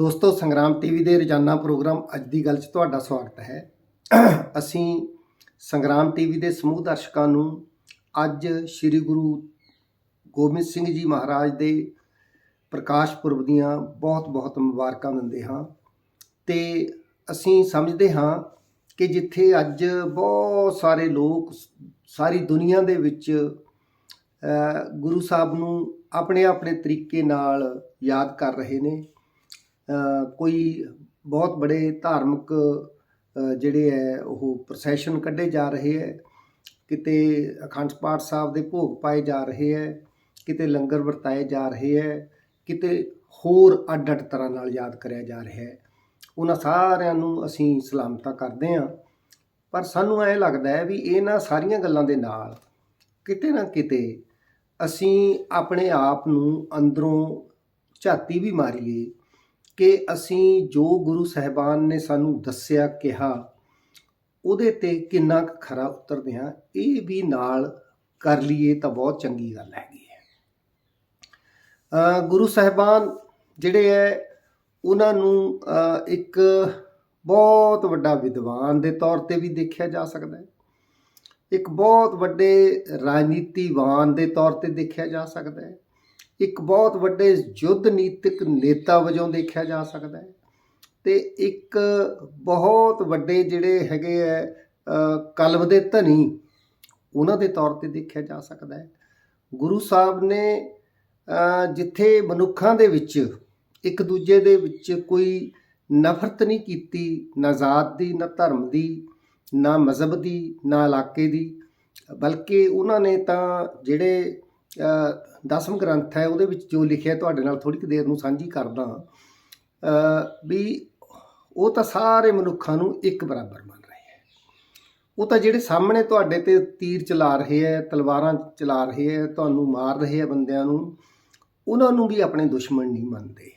ਦੋਸਤੋ, ਸੰਗਰਾਮ ਟੀਵੀ ਦੇ ਰੋਜ਼ਾਨਾ ਪ੍ਰੋਗਰਾਮ ਅੱਜ ਦੀ ਗੱਲ 'ਚ ਤੁਹਾਡਾ ਸਵਾਗਤ ਹੈ। ਅਸੀਂ ਸੰਗਰਾਮ ਟੀਵੀ ਦੇ ਸਮੂਹ ਦਰਸ਼ਕਾਂ ਨੂੰ ਅੱਜ ਸ੍ਰੀ ਗੁਰੂ ਗੋਬਿੰਦ ਸਿੰਘ ਜੀ ਮਹਾਰਾਜ ਦੇ ਪ੍ਰਕਾਸ਼ ਪੁਰਬ ਦੀਆਂ ਬਹੁਤ-ਬਹੁਤ ਮੁਬਾਰਕਾਂ ਦਿੰਦੇ ਹਾਂ ਤੇ ਅਸੀਂ ਸਮਝਦੇ ਹਾਂ ਕਿ ਜਿੱਥੇ ਅੱਜ ਬਹੁਤ ਸਾਰੇ ਲੋਕ ਸਾਰੀ ਦੁਨੀਆ ਦੇ ਵਿੱਚ ਗੁਰੂ ਸਾਹਿਬ ਨੂੰ ਆਪਣੇ ਆਪਣੇ ਤਰੀਕੇ ਨਾਲ ਯਾਦ ਕਰ ਰਹੇ ਨੇ। ਕੋਈ ਬਹੁਤ ਬੜੇ ਧਾਰਮਿਕ ਜਿਹੜੇ ਹੈ, ਉਹ ਪ੍ਰੋਸੈਸ਼ਨ ਕੱਢੇ ਜਾ ਰਹੇ ਹੈ। ਕਿਤੇ ਅਖੰਡ ਪਾਠ ਸਾਹਿਬ ਦੇ ਭੋਗ ਪਾਏ ਜਾ ਰਹੇ ਹੈ, ਕਿਤੇ ਲੰਗਰ ਵਰਤਾਏ ਜਾ ਰਹੇ ਹੈ, ਕਿਤੇ ਹੋਰ ਅੱਡ-ਅੱਡ ਤਰ੍ਹਾਂ ਨਾਲ ਯਾਦ ਕਰਿਆ ਜਾ ਰਿਹਾ ਹੈ। ਉਹਨਾਂ ਸਾਰਿਆਂ ਨੂੰ ਅਸੀਂ ਸਲਾਮਤਾ ਕਰਦੇ ਹਾਂ। ਪਰ ਸਾਨੂੰ ਐ ਲੱਗਦਾ ਹੈ ਵੀ ਇਹਨਾਂ ਸਾਰੀਆਂ ਗੱਲਾਂ ਦੇ ਨਾਲ ਕਿਤੇ ਨਾ ਕਿਤੇ ਅਸੀਂ ਆਪਣੇ ਆਪ ਨੂੰ ਅੰਦਰੋਂ ਝਾਤੀ ਵੀ ਮਾਰੀਏ ਕਿ ਅਸੀਂ ਜੋ ਗੁਰੂ ਸਾਹਿਬਾਨ ਨੇ ਸਾਨੂੰ ਦੱਸਿਆ, ਕਿਹਾ, ਉਹਦੇ ਤੇ ਕਿੰਨਾ ਕੁ ਖਰਾ ਉਤਰਦੇ ਹਾਂ, ਇਹ ਵੀ ਨਾਲ ਕਰ ਲਈਏ ਤਾਂ ਬਹੁਤ ਚੰਗੀ ਗੱਲ ਹੈਗੀ ਹੈ। ਗੁਰੂ ਸਾਹਿਬਾਨ ਜਿਹੜੇ ਹੈ, ਉਹਨਾਂ ਨੂੰ ਇੱਕ ਬਹੁਤ ਵੱਡਾ ਵਿਦਵਾਨ ਦੇ ਤੌਰ ਤੇ ਵੀ ਦੇਖਿਆ ਜਾ ਸਕਦਾ ਹੈ। ਇੱਕ ਬਹੁਤ ਵੱਡੇ ਰਾਜਨੀਤੀਵਾਨ ਦੇ ਤੌਰ ਤੇ ਦੇਖਿਆ ਜਾ ਸਕਦਾ ਹੈ। ਇੱਕ ਬਹੁਤ ਵੱਡੇ ਯੁੱਧ ਨੀਤਿਕ ਨੇਤਾ ਵਜੋਂ ਦੇਖਿਆ ਜਾ ਸਕਦਾ ਹੈ। ਤੇ ਇੱਕ ਬਹੁਤ ਵੱਡੇ ਜਿਹੜੇ ਹੈਗੇ ਹੈ ਕਲਬ ਦੇ ਧਨੀ ਉਹਨਾਂ ਦੇ ਤੌਰ ਤੇ ਦੇਖਿਆ ਜਾ ਸਕਦਾ ਹੈ। ਗੁਰੂ ਸਾਹਿਬ ਨੇ ਜਿੱਥੇ ਮਨੁੱਖਾਂ ਦੇ ਵਿੱਚ ਇੱਕ ਦੂਜੇ ਦੇ ਵਿੱਚ ਕੋਈ ਨਫ਼ਰਤ ਨਹੀਂ ਕੀਤੀ, ਨਾ ਜ਼ਾਤ ਦੀ, ਨਾ ਧਰਮ ਦੀ, ਨਾ ਮਜ਼ਹਬ ਦੀ, ਨਾ ਇਲਾਕੇ ਦੀ, ਬਲਕਿ ਉਹਨਾਂ ਨੇ ਤਾਂ ਜਿਹੜੇ ਦਸਮ ਗ੍ਰੰਥ ਹੈ, ਉਹਦੇ ਵਿੱਚ ਜੋ ਲਿਖਿਆ ਤੁਹਾਡੇ ਨਾਲ ਥੋੜੀ ਕੁ ਦੇਰ ਨੂੰ ਸਾਂਝੀ ਕਰਦਾ ਵੀ ਉਹ ਤਾਂ ਸਾਰੇ ਮਨੁੱਖਾਂ ਨੂੰ ਇੱਕ ਬਰਾਬਰ ਮੰਨ ਰਹੇ ਹੈ। ਉਹ ਤਾਂ ਜਿਹੜੇ ਸਾਹਮਣੇ ਤੁਹਾਡੇ ਤੇ ਤੀਰ ਚਲਾ ਰਹੇ ਹੈ, ਤਲਵਾਰਾਂ ਚਲਾ ਰਹੇ ਹੈ, ਤੁਹਾਨੂੰ ਮਾਰ ਰਹੇ ਹੈ ਬੰਦਿਆਂ ਨੂੰ, ਉਹਨਾਂ ਨੂੰ ਵੀ ਆਪਣੇ ਦੁਸ਼ਮਣ ਨਹੀਂ ਮੰਨਦੇ।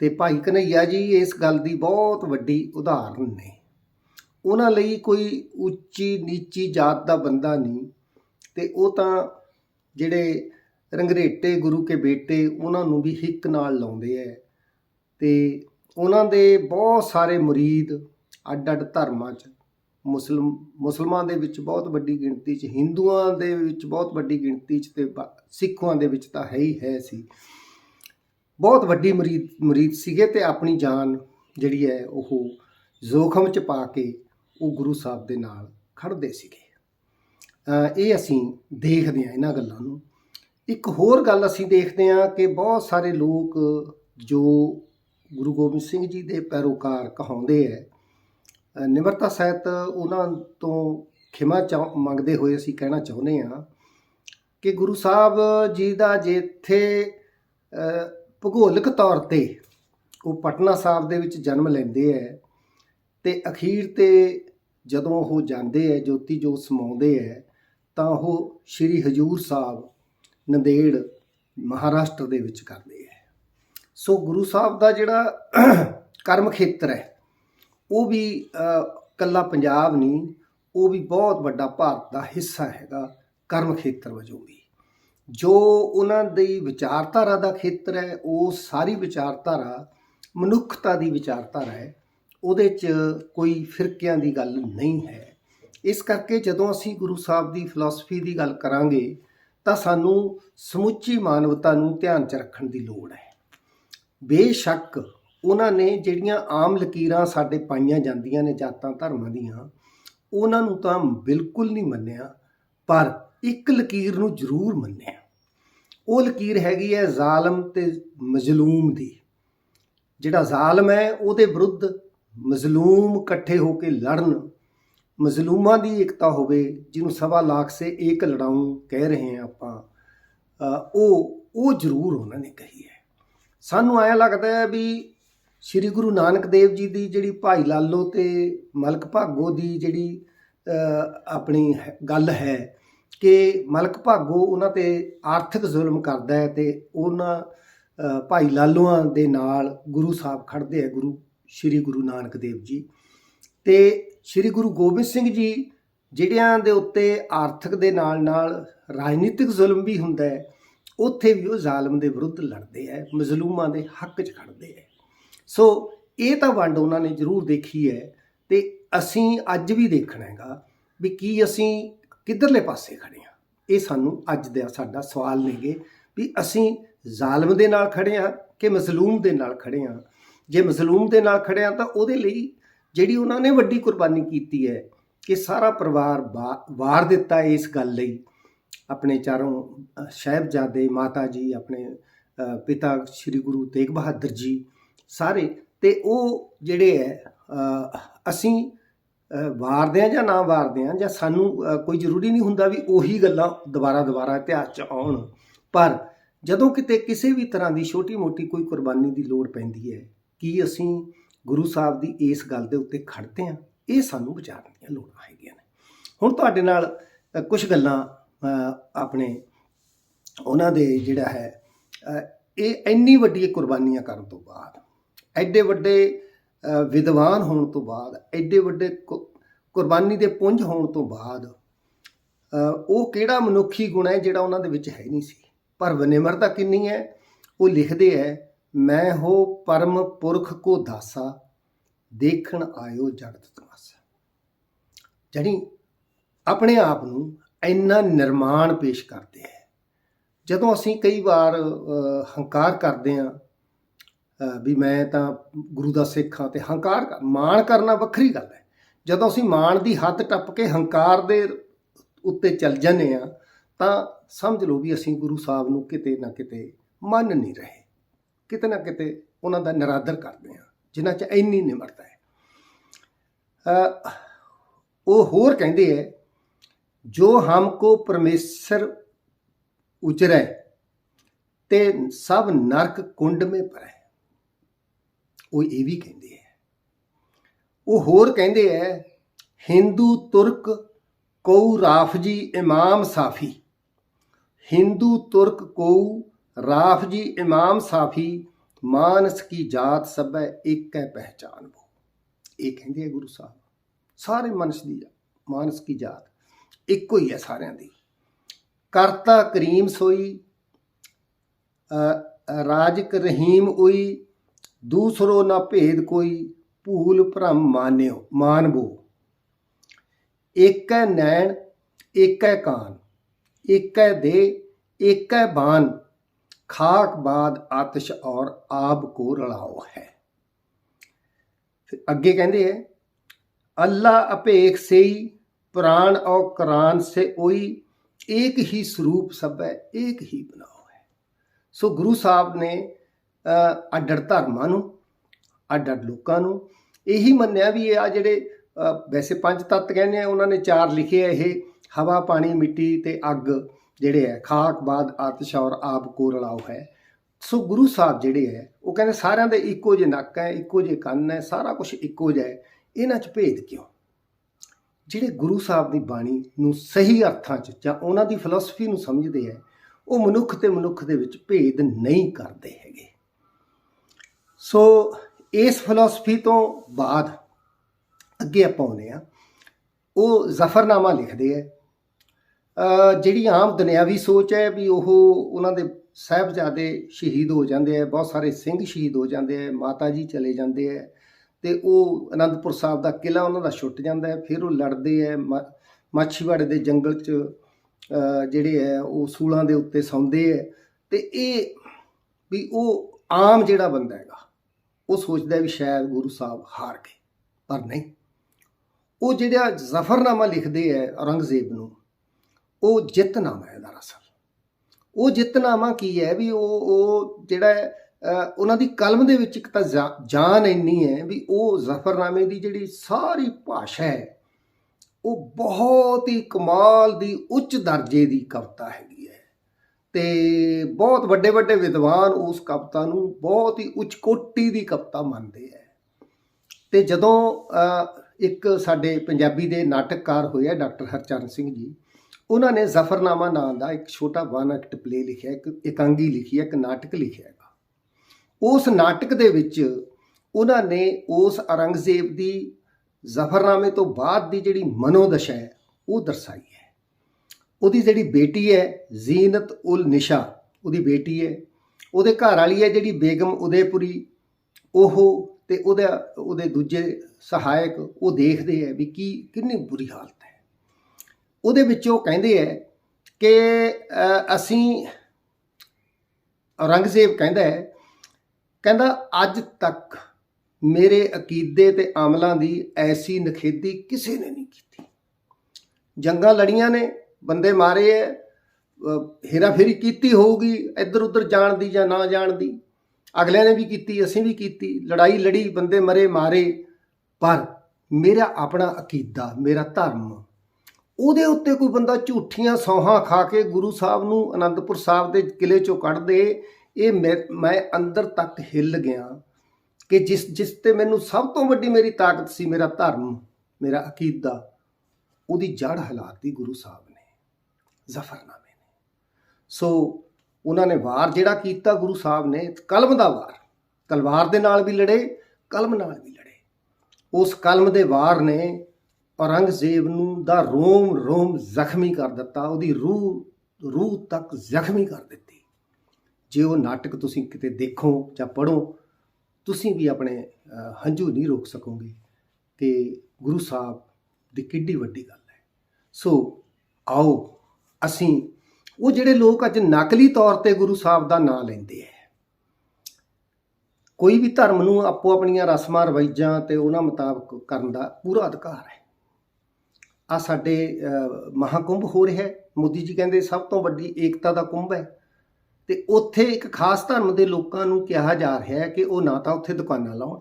ਤੇ ਭਾਈ ਕਨਈਆ ਜੀ, ਇਸ ਗੱਲ ਦੀ ਬਹੁਤ ਵੱਡੀ ਉਦਾਹਰਨ ਨੇ। ਉਹਨਾਂ ਲਈ ਕੋਈ ਉੱਚੀ ਨੀਚੀ ਜਾਤ ਦਾ ਬੰਦਾ ਨਹੀਂ, ਤੇ ਉਹ ਤਾਂ ਜਿਹੜੇ ਰੰਗਰੇਟੇ ਗੁਰੂ ਕੇ ਬੇਟੇ ਉਹਨਾਂ ਨੂੰ ਵੀ ਹਿੱਕ ਨਾਲ ਲਾਉਂਦੇ ਐ। ਤੇ ਉਹਨਾਂ ਦੇ ਬਹੁਤ ਸਾਰੇ ਮੁਰੀਦ ਅੱਡ-ਅੱਡ ਧਰਮਾਂ 'ਚ, ਮੁਸਲਮ, ਮੁਸਲਮਾਂ ਦੇ ਵਿੱਚ ਬਹੁਤ ਵੱਡੀ ਗਿਣਤੀ 'ਚ, ਹਿੰਦੂਆਂ ਦੇ ਵਿੱਚ ਬਹੁਤ ਵੱਡੀ ਗਿਣਤੀ 'ਚ ਤੇ ਬਾ- ਸਿੱਖਾਂ ਦੇ ਵਿੱਚ ਤਾਂ ਹੈ ਹੀ ਹੈ ਸੀ। ਬਹੁਤ ਵੱਡੀ ਮੁਰੀਦ ਮੁਰੀਦ ਸੀਗੇ ਤੇ ਆਪਣੀ ਜਾਨ ਜਿਹੜੀ ਹੈ ਉਹ ਜ਼ੋਖਮ 'ਚ ਪਾ ਕੇ ਉਹ ਗੁਰੂ ਸਾਹਿਬ ਦੇ ਨਾਲ ਖੜਦੇ ਸੀਗੇ। ਇਹ ਅਸੀਂ ਦੇਖਦੇ ਹਾਂ ਇਹਨਾਂ ਗੱਲਾਂ ਨੂੰ। ਇੱਕ ਹੋਰ ਗੱਲ ਅਸੀਂ ਦੇਖਦੇ ਹਾਂ ਕਿ ਬਹੁਤ ਸਾਰੇ ਲੋਕ ਜੋ ਗੁਰੂ ਗੋਬਿੰਦ ਸਿੰਘ ਜੀ ਦੇ ਪੈਰੋਕਾਰ ਕਹਾਉਂਦੇ ਹੈ ਨਿਮਰਤਾ ਸਹਿਤ ਉਹਨਾਂ ਤੋਂ ਖਿਮਾ ਚਾਹ ਮੰਗਦੇ ਹੋਏ ਅਸੀਂ ਕਹਿਣਾ ਚਾਹੁੰਦੇ ਹਾਂ ਕਿ ਗੁਰੂ ਸਾਹਿਬ ਜੀ ਦਾ ਜਿੱਥੇ ਭੂਗੋਲਿਕ ਤੌਰ ਤੇ ਉਹ ਪਟਨਾ ਸਾਹਿਬ ਦੇ ਵਿੱਚ ਜਨਮ ਲੈਂਦੇ ਹੈ ਤੇ ਅਖੀਰ ਤੇ ਜਦੋਂ ਉਹ ਜਾਂਦੇ ਹੈ, ਜੋਤੀ ਜੋਤ ਸਮਾਉਂਦੇ ਹੈ ਤਾਂ ਉਹ ਸ਼੍ਰੀ ਹਜੂਰ ਸਾਹਿਬ ਨੰਦੇੜ ਮਹਾਰਾਸ਼ਟਰ ਦੇ ਵਿੱਚ ਕਰਦੇ ਹੈ। ਸੋ ਗੁਰੂ ਸਾਹਿਬ ਦਾ ਜਿਹੜਾ ਕਰਮ ਖੇਤਰ ਹੈ ਉਹ ਵੀ ਅ, ਕੱਲਾ ਪੰਜਾਬ ਨਹੀਂ ਉਹ ਵੀ ਬਹੁਤ ਵੱਡਾ ਭਾਰਤ ਦਾ ਹਿੱਸਾ ਹੈਗਾ ਕਰਮ ਖੇਤਰ ਵਜੋਂ ਵੀ। ਜੋ ਉਹਨਾਂ ਦੀ ਵਿਚਾਰਧਾਰਾ ਦਾ ਖੇਤਰ ਹੈ ਉਹ ਸਾਰੀ ਵਿਚਾਰਧਾਰਾ ਮਨੁੱਖਤਾ ਦੀ ਵਿਚਾਰਧਾਰਾ ਹੈ ਉਹਦੇ 'ਚ ਕੋਈ ਫਿਰਕਿਆਂ ਦੀ ਗੱਲ ਨਹੀਂ ਹੈ। ਇਸ ਕਰਕੇ ਜਦੋਂ ਅਸੀਂ ਗੁਰੂ ਸਾਹਿਬ ਦੀ ਫਿਲਾਸਫੀ ਦੀ ਗੱਲ ਕਰਾਂਗੇ, ਤਾਂ ਸਾਨੂੰ ਸਮੁੱਚੀ ਮਾਨਵਤਾ ਨੂੰ ਧਿਆਨ 'ਚ ਰੱਖਣ ਦੀ ਲੋੜ ਹੈ। ਬੇਸ਼ੱਕ ਉਹਨਾਂ ਨੇ ਜਿਹੜੀਆਂ ਆਮ ਲਕੀਰਾਂ ਸਾਡੇ ਪਾਈਆਂ ਜਾਂਦੀਆਂ ਨੇ ਜਾਤਾਂ ਧਰਮਾਂ ਦੀਆਂ, ਉਹਨਾਂ ਨੂੰ ਤਾਂ ਬਿਲਕੁਲ ਨਹੀਂ ਮੰਨਿਆ, ਪਰ ਇੱਕ ਲਕੀਰ ਨੂੰ ਜ਼ਰੂਰ ਮੰਨਿਆ। ਉਹ ਲਕੀਰ ਹੈਗੀ ਹੈ ਜ਼ਾਲਮ ਤੇ ਮਜ਼ਲੂਮ ਦੀ। ਜਿਹੜਾ ਜ਼ਾਲਮ ਹੈ, ਉਹਦੇ ਵਿਰੁੱਧ ਮਜ਼ਲੂਮ ਇਕੱਠੇ ਹੋ ਕੇ ਲੜਨ ਮਜ਼ਲੂਮਾਂ ਦੀ ਇਕਤਾ ਹੋਵੇ, ਜਿਹਨੂੰ ਸਵਾ ਲੱਖ ਸੇ ਏਕ ਲੜਾਉਂ ਕਹਿ ਰਹੇ ਹਾਂ ਆਪਾਂ ਉਹ ਉਹ ਜ਼ਰੂਰ ਉਹਨਾਂ ਨੇ ਕਹੀ ਹੈ। ਸਾਨੂੰ ਐਂ ਲੱਗਦਾ ਹੈ ਵੀ ਸ੍ਰੀ ਗੁਰੂ ਨਾਨਕ ਦੇਵ ਜੀ ਦੀ ਜਿਹੜੀ ਭਾਈ ਲਾਲੋ ਤੇ ਮਲਕ ਭਾਗੋ ਦੀ ਜਿਹੜੀ ਆਪਣੀ ਹੈ- ਗੱਲ ਹੈ ਕਿ ਮਲਕ ਭਾਗੋ ਉਹਨਾਂ ਤੇ ਆਰਥਿਕ ਜ਼ੁਲਮ ਕਰਦਾ ਹੈ ਤੇ ਉਹਨਾਂ ਭਾਈ ਲਾਲੋਆਂ ਦੇ ਨਾਲ ਗੁਰੂ ਸਾਹਿਬ ਖੜਦੇ ਹੈ ਗੁਰੂ, ਸ੍ਰੀ ਗੁਰੂ ਨਾਨਕ ਦੇਵ ਜੀ। ਤੇ ਸ੍ਰੀ ਗੁਰੂ ਗੋਬਿੰਦ ਸਿੰਘ ਜੀ ਜਿਹੜਿਆਂ ਦੇ ਉੱਤੇ ਆਰਥਿਕ ਦੇ ਨਾਲ ਨਾਲ ਰਾਜਨੀਤਿਕ ਜ਼ੁਲਮ ਵੀ ਹੁੰਦਾ ਹੈ, ਉੱਥੇ ਵੀ ਉਹ ਜ਼ਾਲਮ ਦੇ ਵਿਰੁੱਧ ਲੜਦੇ ਹੈ, ਮਜ਼ਲੂਮਾਂ ਦੇ ਹੱਕ 'ਚ ਖੜਦੇ ਹੈ। ਸੋ ਇਹ ਤਾਂ ਵੰਡ ਉਹਨਾਂ ਨੇ ਜ਼ਰੂਰ ਦੇਖੀ ਹੈ ਤੇ ਅਸੀਂ ਅੱਜ ਵੀ ਦੇਖਣਾ ਹੈਗਾ ਵੀ ਕੀ ਅਸੀਂ ਕਿੱਧਰਲੇ ਪਾਸੇ ਖੜੇ ਆ ਇਹ ਸਾਨੂੰ ਅੱਜ ਦਾ ਸਾਡਾ ਸਵਾਲ ਨੇਗੇ ਵੀ ਅਸੀਂ ਜ਼ਾਲਮ ਦੇ ਨਾਲ ਖੜੇ ਆ ਕਿ ਮਜ਼ਲੂਮ ਦੇ ਨਾਲ ਖੜੇ ਆ ਜੇ ਮਜ਼ਲੂਮ ਦੇ ਨਾਲ ਖੜੇ ਆ ਤਾਂ ਉਹਦੇ ਲਈ ਜਿਹੜੀ ਉਹਨਾਂ ਨੇ ਵੱਡੀ ਕੁਰਬਾਨੀ ਕੀਤੀ ਹੈ ਕਿ ਸਾਰਾ ਪਰਿਵਾਰ ਵਾ- ਵਾਰ ਦਿੱਤਾ ਇਸ ਗੱਲ ਲਈ। ਆਪਣੇ ਚਾਰੋਂ ਅ, ਸਾਹਿਬਜ਼ਾਦੇ ਮਾਤਾ ਜੀ ਆਪਣੇ ਪਿਤਾ ਸ੍ਰੀ ਗੁਰੂ ਤੇਗ ਬਹਾਦਰ ਜੀ ਸਾਰੇ। ਤੇ ਉਹ ਜਿਹੜੇ ਹੈ ਅਸੀਂ ਵਾਰਦੇ ਆ ਜਾਂ ਨਾ ਵਾਰਦੇ ਆ ਜਾਂ ਸਾਨੂੰ ਕੋਈ ਜ਼ਰੂਰੀ ਨਹੀਂ ਹੁੰਦਾ ਵੀ ਉਹੀ ਗੱਲਾਂ ਦੁਬਾਰਾ ਦੁਬਾਰਾ ਇਤਿਹਾਸ 'ਚ ਆਉਣ। ਪਰ ਜਦੋਂ ਕਿਤੇ ਕਿਸੇ ਵੀ ਤਰ੍ਹਾਂ ਦੀ ਛੋਟੀ-ਮੋਟੀ ਕੋਈ ਕੁਰਬਾਨੀ ਦੀ ਲੋੜ ਪੈਂਦੀ ਹੈ ਕੀ ਅਸੀਂ ਗੁਰੂ ਸਾਹਿਬ ਦੀ ਇਸ ਗੱਲ ਦੇ ਉੱਤੇ ਖੜਦੇ ਆ ਇਹ ਸਾਨੂੰ ਵਿਚਾਰਨ ਦੀਆਂ ਲੋੜਾਂ ਹੈਗੀਆਂ ਨੇ। ਹੁਣ ਤੁਹਾਡੇ ਨਾਲ ਕੁਝ ਗੱਲਾਂ ਆਪਣੇ, ਉਹਨਾਂ ਦੇ ਜਿਹੜਾ ਹੈ ਇਹ ਇੰਨੀ ਵੱਡੀ ਕੁਰਬਾਨੀਆਂ ਕਰਨ ਤੋਂ ਬਾਅਦ, ਐਡੇ ਵੱਡੇ ਵਿਦਵਾਨ ਹੋਣ ਤੋਂ ਬਾਅਦ, ਐਡੇ ਵੱਡੇ ਕੁ- ਕੁਰਬਾਨੀ ਦੇ ਪੁੰਜ ਹੋਣ ਤੋਂ ਬਾਅਦ ਉਹ ਕਿਹੜਾ ਮਨੁੱਖੀ ਗੁਣ ਹੈ ਜਿਹੜਾ ਉਹਨਾਂ ਦੇ ਵਿੱਚ ਹੈ ਨਹੀਂ ਸੀ? ਪਰ ਵਿਨਿਮਰਤਾ ਕਿੰਨੀ ਹੈ? ਉਹ ਲਿਖਦੇ ਹੈ ਮੈਂ ਹੋ ਪਰਮ ਪੁਰਖ ਕੋ ਦਾਸਾ, ਦੇਖਣ ਆਇਓ ਜਗਤ ਤਮਾਸਾ। ਜਾਣੀ ਆਪਣੇ ਆਪ ਨੂੰ ਇੰਨਾ ਨਿਰਮਾਣ ਪੇਸ਼ ਕਰਦੇ ਹੈ ਜਦੋਂ ਅਸੀਂ ਕਈ ਵਾਰ ਹੰਕਾਰ ਕਰਦੇ ਹਾਂ ਵੀ ਮੈਂ ਤਾਂ ਗੁਰੂ ਦਾ ਸਿੱਖ ਹਾਂ ਤੇ ਹੰਕਾਰ ਮਾਣ ਕਰਨਾ ਵੱਖਰੀ ਗੱਲ ਹੈ। ਜਦੋਂ ਅਸੀਂ ਮਾਣ ਦੀ ਹੱਦ ਟੱਪ ਕੇ ਹੰਕਾਰ ਦੇ ਉੱਤੇ ਚੱਲ ਜਾਂਦੇ ਆ, ਤਾਂ ਸਮਝ ਲਓ ਵੀ ਅਸੀਂ ਗੁਰੂ ਸਾਹਿਬ ਨੂੰ ਕਿਤੇ ਨਾ ਕਿਤੇ ਮੰਨ ਨਹੀਂ ਰਹੇ। ਕਿਤੇ ਨਾ ਕਿਤੇ ਉਹਨਾਂ ਦਾ ਨਿਰਾਦਰ ਕਰਦੇ ਆ ਜਿਨ੍ਹਾਂ 'ਚ ਇੰਨੀ ਨਿਮਰਤਾ ਹੈ। ਉਹ ਹੋਰ ਕਹਿੰਦੇ ਹੈ, ਜੋ ਹਮਕੋ ਪਰਮੇਸ਼ਰ ਉਚਰੈ ਤੇ ਸਭ ਨਰਕ ਕੁੰਡ ਮੇ ਪਰੈ ਉਹ ਇਹ ਵੀ ਕਹਿੰਦੇ ਹੈ। ਉਹ ਹੋਰ ਕਹਿੰਦੇ ਹੈ, ਹਿੰਦੂ ਤੁਰਕ ਕਉ ਰਾਫਜੀ ਇਮਾਮ ਸਾਫੀ। ਹਿੰਦੂ ਤੁਰਕ ਕਉ ਰਾਫਜੀ ਇਮਾਮ ਸਾਫੀ, ਮਾਨਸ ਕੀ ਜਾਤ ਸਭੈ ਇੱਕ ਹੈ ਪਹਿਚਾਨ ਬੋ। ਇਹ ਕਹਿੰਦੇ ਆ ਗੁਰੂ ਸਾਹਿਬ, ਸਾਰੇ ਮਨਸ ਦੀ ਮਾਨਸ ਕੀ ਜਾਤ, ਇੱਕੋ ਹੀ ਹੈ ਸਾਰਿਆਂ ਦੀ। ਕਰਤਾ ਕਰੀਮ ਸੋਈ ਰਾਜਕ ਰਹੀਮ ਉਈ, ਦੂਸਰੋ ਨਾ ਭੇਦ ਕੋਈ, ਭੂਲ ਭ੍ਰਮ ਮਾਨਿਓ ਮਾਨਬੋ ਏਕੈ ਨੈਣ, ਏਕੈ ਕਾਨ, ਏਕੈ ਦੇ, ਏਕੈ ਬਾਨ ਖਾਕ ਬਾਦ ਆਤਿਸ਼ ਔਰ ਆਬ ਕੋ ਰਲਾਓ ਹੈ ਫਿਰ ਅੱਗੇ ਕਹਿੰਦੇ ਹੈ ਅੱਲਾ ਅਪੇਖ ਸੇਈ ਪੁਰਾਣ ਔਰ ਕੁਰਾਨ ਸੇ ਉਹੀ ਇੱਕ ਹੀ ਸਰੂਪ ਸਭ ਹੈ ਇੱਕ ਹੀ ਬਣਾਓ ਹੈ ਸੋ ਗੁਰੂ ਸਾਹਿਬ ਨੇ ਅਡੜ ਧਰਮਾਂ ਨੂੰ ਅਡੜ ਲੋਕਾਂ ਨੂੰ ਇਹੀ ਮੰਨਿਆ ਵੀ ਇਹ ਆ ਜਿਹੜੇ ਵੈਸੇ ਪੰਜ ਤੱਤ ਕਹਿੰਦੇ ਆ ਉਹਨਾਂ ਨੇ ਚਾਰ ਲਿਖੇ ਆ ਇਹ ਹਵਾ ਪਾਣੀ ਮਿੱਟੀ ਤੇ ਅੱਗ ਜਿਹੜੇ ਹੈ, ਖਾਕ ਬਾਦ ਆਤਿਸ਼ ਔਰ ਆਪ ਕੋ ਰਲਾਓ ਹੈ। ਸੋ ਗੁਰੂ ਸਾਹਿਬ ਜਿਹੜੇ ਹੈ, ਉਹ ਕਹਿੰਦੇ ਸਾਰਿਆਂ ਦੇ ਇੱਕੋ ਜਿਹੇ ਨੱਕ ਹੈ, ਇੱਕੋ ਜਿਹੇ ਕੰਨ ਹੈ, ਸਾਰਾ ਕੁਝ ਇੱਕੋ ਜਿਹਾ ਹੈ। ਇਹਨਾਂ 'ਚ ਭੇਦ ਕਿਉਂ? ਜਿਹੜੇ ਗੁਰੂ ਸਾਹਿਬ ਦੀ ਬਾਣੀ ਨੂੰ ਸਹੀ ਅਰਥਾਂ 'ਚ ਜਾਂ ਉਹਨਾਂ ਦੀ ਫਿਲਾਸਫੀ ਨੂੰ ਸਮਝਦੇ ਹੈ, ਉਹ ਮਨੁੱਖ ਤੇ ਮਨੁੱਖ ਦੇ ਵਿੱਚ ਭੇਦ ਨਹੀਂ ਕਰਦੇ ਹੈਗੇ। ਸੋ ਇਸ ਫਿਲਾਸਫੀ ਤੋਂ ਬਾਅਦ ਅੱਗੇ ਆਪਾਂ ਆਉਂਦੇ ਆ ਉਹ ਜ਼ਫਰਨਾਮਾ ਲਿਖਦੇ ਹੈ ਜਿਹੜੀ ਆਮ ਦੁਨਿਆਵੀ ਸੋਚ ਹੈ ਵੀ ਉਹ ਉਹਨਾਂ ਦੇ ਸਾਹਿਬਜ਼ਾਦੇ ਸ਼ਹੀਦ ਹੋ ਜਾਂਦੇ ਆ, ਬਹੁਤ ਸਾਰੇ ਸਿੰਘ ਸ਼ਹੀਦ ਹੋ ਜਾਂਦੇ ਆ, ਮਾਤਾ ਜੀ ਚਲੇ ਜਾਂਦੇ ਆ ਤੇ ਉਹ ਅਨੰਦਪੁਰ ਸਾਹਿਬ ਦਾ ਕਿਲਾ ਉਹਨਾਂ ਦਾ ਛੁੱਟ ਜਾਂਦਾ ਹੈ, ਫਿਰ ਉਹ ਲੜਦੇ ਹੈ ਮ- ਮਾਛੀਵਾੜੇ ਦੇ ਜੰਗਲ 'ਚ ਜਿਹੜੇ ਹੈ ਉਹ ਸੂਲਾਂ ਦੇ ਉੱਤੇ ਸੌਂਦੇ ਹੈ ਤੇ ਇਹ ਵੀ ਉਹ ਆਮ ਜਿਹੜਾ ਬੰਦਾ ਹੈਗਾ, ਉਹ ਸੋਚਦਾ ਵੀ ਸ਼ਾਇਦ ਗੁਰੂ ਸਾਹਿਬ ਹਾਰ ਗਏ, ਪਰ ਨਹੀਂ। ਉਹ ਜਿਹੜਾ ਜ਼ਫਰਨਾਮਾ ਲਿਖਦੇ ਹੈ ਔਰੰਗਜ਼ੇਬ ਨੂੰ ਉਹ ਜਿੱਤਨਾਮਾ ਹੈ ਦਰਅਸਲ। ਉਹ ਜਿੱਤਨਾਮਾ ਕੀ ਹੈ ਵੀ ਉਹ ਉਹ ਜਿਹੜਾ ਉਹਨਾਂ ਦੀ ਕਲਮ ਦੇ ਵਿੱਚ ਇੱਕ ਤਾਂ ਜਾ- ਜਾਨ ਇੰਨੀ ਹੈ ਵੀ ਉਹ ਜ਼ਫਰਨਾਮੇ ਦੀ ਜਿਹੜੀ ਸਾਰੀ ਭਾਸ਼ਾ ਹੈ, ਉਹ ਬਹੁਤ ਹੀ ਕਮਾਲ ਦੀ ਉੱਚ ਦਰਜੇ ਦੀ ਕਵਿਤਾ ਹੈਗੀ ਹੈ। ਤੇ ਬਹੁਤ ਵੱਡੇ ਵੱਡੇ ਵਿਦਵਾਨ ਉਸ ਕਵਿਤਾ ਨੂੰ ਬਹੁਤ ਹੀ ਉੱਚ ਕੋਟੀ ਦੀ ਕਵਿਤਾ ਮੰਨਦੇ ਹੈ। ਤੇ ਜਦੋਂ ਇੱਕ ਸਾਡੇ ਪੰਜਾਬੀ ਦੇ ਨਾਟਕਕਾਰ ਹੋਏ ਆ ਡਾਕਟਰ ਹਰਚਰਨ ਸਿੰਘ ਜੀ ਉਹਨਾਂ ਨੇ ਜ਼ਫਰਨਾਮਾ ਨਾਂ ਦਾ ਇੱਕ ਛੋਟਾ ਵਨ ਐਕਟ ਪਲੇ ਲਿਖਿਆ, ਇੱਕ ਇਕਾਂਗੀ ਲਿਖੀ ਹੈ, ਇੱਕ ਨਾਟਕ ਲਿਖਿਆ ਹੈਗਾ। ਉਸ ਨਾਟਕ ਦੇ ਵਿੱਚ ਉਹਨਾਂ ਨੇ ਉਸ ਔਰੰਗਜ਼ੇਬ ਦੀ ਜ਼ਫਰਨਾਮੇ ਤੋਂ ਬਾਅਦ ਦੀ ਜਿਹੜੀ ਮਨੋਦਸ਼ਾ ਹੈ, ਉਹ ਦਰਸਾਈ ਹੈ। ਉਹਦੀ ਜਿਹੜੀ ਬੇਟੀ ਹੈ, ਜ਼ੀਨਤ ਉਲ ਨਿਸ਼ਾ, ਉਹਦੀ ਬੇਟੀ ਹੈ। ਉਹਦੇ ਘਰ ਵਾਲੀ ਹੈ ਜਿਹੜੀ ਬੇਗਮ ਉਦੈਪੁਰੀ, ਉਹ ਤੇ ਉਹਦਾ, ਉਹਦੇ ਦੂਜੇ ਸਹਾਇਕ, ਉਹ ਦੇਖਦੇ ਆ ਵੀ ਕੀ, ਕਿੰਨੀ ਬੁਰੀ ਹਾਲਤ ਹੈ। ਉਹਦੇ ਵਿੱਚ ਉਹ ਕਹਿੰਦੇ ਆ ਕਿ ਅਸੀਂ ਔਰੰਗਜ਼ੇਬ ਕਹਿੰਦਾ ਹੈ ਕਹਿੰਦਾ, ਅੱਜ ਤੱਕ ਮੇਰੇ ਅਕੀਦੇ ਤੇ ਅਮਲਾਂ ਦੀ ਐਸੀ ਨਖੇਦੀ ਕਿਸੇ ਨੇ ਨਹੀਂ ਕੀਤੀ। ਜੰਗਾਂ ਲੜੀਆਂ ਨੇ, ਬੰਦੇ ਮਾਰੇ ਐ ਹੇਰਾਫੇਰੀ ਕੀਤੀ ਹੋਊਗੀ ਇੱਧਰ ਉੱਧਰ ਜਾਣ ਦੀ ਜਾਂ ਨਾ ਜਾਣ ਦੀ। ਅਗਲਿਆਂ ਨੇ ਵੀ ਕੀਤੀ, ਅਸੀਂ ਵੀ ਕੀਤੀ, ਲੜਾਈ ਲੜੀ, ਬੰਦੇ ਮਰੇ, ਮਾਰੇ, ਪਰ ਮੇਰਾ ਆਪਣਾ ਅਕੀਦਾ, ਮੇਰਾ ਧਰਮ ਉਹਦੇ ਉੱਤੇ ਕੋਈ ਬੰਦਾ ਝੂਠੀਆਂ ਸੌਹਾਂ ਖਾ ਕੇ ਗੁਰੂ ਸਾਹਿਬ ਨੂੰ ਅਨੰਦਪੁਰ ਸਾਹਿਬ ਦੇ ਕਿਲੇ ਚੋਂ ਕੱਢ ਦੇ, ਇਹ ਮੈਂ ਮੈਂ ਅੰਦਰ ਤੱਕ ਹਿੱਲ ਗਿਆ ਕਿ ਜਿਸ ਜਿਸ ਤੇ ਮੈਨੂੰ ਸਭ ਤੋਂ ਵੱਡੀ ਮੇਰੀ ਤਾਕਤ ਸੀ ਮੇਰਾ ਧਰਮ, ਮੇਰਾ ਅਕੀਦਾ, ਉਹਦੀ ਜੜ ਹਲਾਤੀ ਗੁਰੂ ਸਾਹਿਬ ਨੇ, ਜ਼ਫਰਨਾਮੇ ਨੇ। ਸੋ ਉਹਨਾਂ ਨੇ ਵਾਰ ਜਿਹੜਾ ਕੀਤਾ ਗੁਰੂ ਸਾਹਿਬ ਨੇ, ਕਲਮ ਦਾ ਵਾਰ, ਤਲਵਾਰ ਦੇ ਨਾਲ ਵੀ ਲੜੇ, ਕਲਮ ਨਾਲ ਵੀ ਲੜੇ। ਉਸ ਕਲਮ ਦੇ ਵਾਰ ਨੇ ਔਰੰਗਜ਼ੇਬ ਨੂੰ ਦਾ ਰੋਮ ਰੋਮ ਜ਼ਖਮੀ ਕਰ ਦਿੱਤਾ, ਉਹਦੀ ਰੂਹ ਰੂਹ ਤੱਕ ਜ਼ਖਮੀ ਕਰ ਦਿੱਤੀ। ਜੇ ਉਹ ਨਾਟਕ ਤੁਸੀਂ ਕਿਤੇ ਦੇਖੋ ਜਾਂ ਪੜੋ ਤੁਸੀਂ ਵੀ ਆਪਣੇ ਹੰਝੂ ਨਹੀਂ ਰੋਕ ਸਕੋਗੇ ਕਿ ਗੁਰੂ ਸਾਹਿਬ ਦੀ ਕਿੱਡੀ ਵੱਡੀ ਗੱਲ ਹੈ। ਸੋ ਆਓ ਅਸੀਂ, ਉਹ ਜਿਹੜੇ ਲੋਕ ਅੱਜ ਨਕਲੀ ਤੌਰ ਤੇ ਗੁਰੂ ਸਾਹਿਬ ਦਾ ਨਾਮ ਲੈਂਦੇ ਹੈ, ਕੋਈ ਵੀ ਧਰਮ ਨੂੰ ਆਪੋ ਆਪਣੀਆਂ ਰਸਮਾਂ ਰਵਾਈਜਾਂ ਤੇ ਉਹਨਾਂ ਮੁਤਾਬਕ ਕਰਨ ਦਾ ਪੂਰਾ ਅਧਿਕਾਰ ਹੈ। ਆ ਸਾਡੇ ਅ, ਮਹਾਕੁੰਭ ਹੋ ਰਿਹਾ ਹੈ। ਮੋਦੀ ਜੀ ਕਹਿੰਦੇ ਸਭ ਤੋਂ ਵੱਡੀ ਏਕਤਾ ਦਾ ਕੁੰਭ ਹੈ। ਤੇ ਉੱਥੇ ਇੱਕ ਖਾਸ ਧਰਮ ਦੇ ਲੋਕਾਂ ਨੂੰ ਕਿਹਾ ਜਾ ਰਿਹਾ ਹੈ ਕਿ ਉਹ ਨਾ ਤਾਂ ਉੱਥੇ ਦੁਕਾਨਾਂ ਲਾਉਣ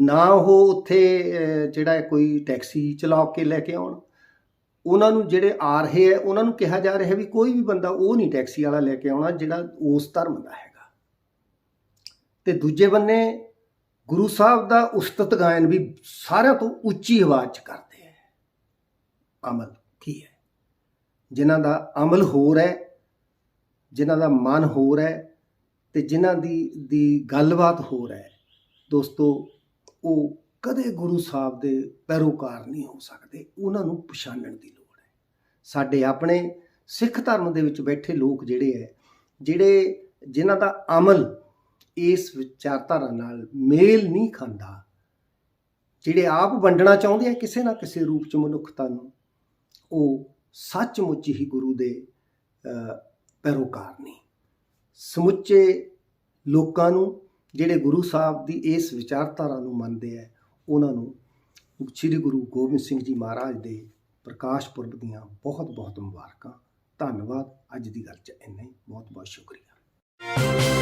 ਨਾ ਉਹ ਉੱਥੇ ਜਿਹੜਾ ਕੋਈ ਟੈਕਸੀ ਚਲਾ ਕੇ ਲੈ ਕੇ ਆਉਣ। ਉਹਨਾਂ ਨੂੰ ਜਿਹੜੇ ਆ ਰਹੇ ਹੈ ਉਹਨਾਂ ਨੂੰ ਕਿਹਾ ਜਾ ਰਿਹਾ ਵੀ ਕੋਈ ਵੀ ਬੰਦਾ ਉਹ ਨਹੀਂ ਟੈਕਸੀ ਵਾਲਾ ਲੈ ਕੇ ਆਉਣਾ ਜਿਹੜਾ ਉਸ ਧਰਮ ਦਾ ਹੈਗਾ। ਤੇ ਦੂਜੇ ਬੰਨੇ ਗੁਰੂ ਸਾਹਿਬ ਦਾ ਉਸਤਤ ਗਾਇਨ ਵੀ ਸਾਰਿਆਂ ਤੋਂ ਉੱਚੀ ਆਵਾਜ਼ 'ਚ ਕਰ ਅਮਲ ਕੀ ਹੈ। ਜਿਨ੍ਹਾਂ ਦਾ ਅਮਲ ਹੋਰ ਹੈ, ਜਿਨ੍ਹਾਂ ਦਾ ਮਨ ਹੋਰ ਹੈ ਤੇ ਜਿਨ੍ਹਾਂ ਦੀ ਦੀ ਗੱਲਬਾਤ ਹੋਰ ਹੈ, ਦੋਸਤੋ, ਉਹ ਕਦੇ ਗੁਰੂ ਸਾਹਿਬ ਦੇ ਪੈਰੋਕਾਰ ਨਹੀਂ ਹੋ ਸਕਦੇ। ਉਹਨਾਂ ਨੂੰ ਪਛਾਣਨ ਦੀ ਲੋੜ ਹੈ। ਸਾਡੇ ਆਪਣੇ ਸਿੱਖ ਧਰਮ ਦੇ ਵਿੱਚ ਬੈਠੇ ਲੋਕ ਜਿਹੜੇ ਹੈ, ਜਿਹੜੇ, ਜਿਨ੍ਹਾਂ ਦਾ ਅਮਲ ਇਸ ਵਿਚਾਰਧਾਰਾ ਨਾਲ ਮੇਲ ਨਹੀਂ ਖਾਂਦਾ, ਜਿਹੜੇ ਆਪ ਵੰਡਣਾ ਚਾਹੁੰਦੇ ਆ ਕਿਸੇ ਨਾ ਕਿਸੇ ਰੂਪ ਚ ਮਨੁੱਖਤਾ ਨੂੰ ਉਹ ਸੱਚਮੁੱਚ ਹੀ ਗੁਰੂ ਦੇ ਪੈਰੋਕਾਰ ਨੇ। ਸਮੁੱਚੇ ਲੋਕਾਂ ਨੂੰ, ਜਿਹੜੇ ਗੁਰੂ ਸਾਹਿਬ ਦੀ ਇਸ ਵਿਚਾਰਧਾਰਾ ਨੂੰ ਮੰਨਦੇ ਆ, ਉਹਨਾਂ ਨੂੰ ਸ੍ਰੀ ਗੁਰੂ ਗੋਬਿੰਦ ਸਿੰਘ ਜੀ ਮਹਾਰਾਜ ਦੇ ਪ੍ਰਕਾਸ਼ ਪੁਰਬ ਦੀਆਂ ਬਹੁਤ ਬਹੁਤ ਮੁਬਾਰਕਾਂ। ਧੰਨਵਾਦ। ਅੱਜ ਦੀ ਗੱਲ ਚ ਇੰਨਾ ਹੀ। ਬਹੁਤ ਬਹੁਤ ਸ਼ੁਕਰੀਆ।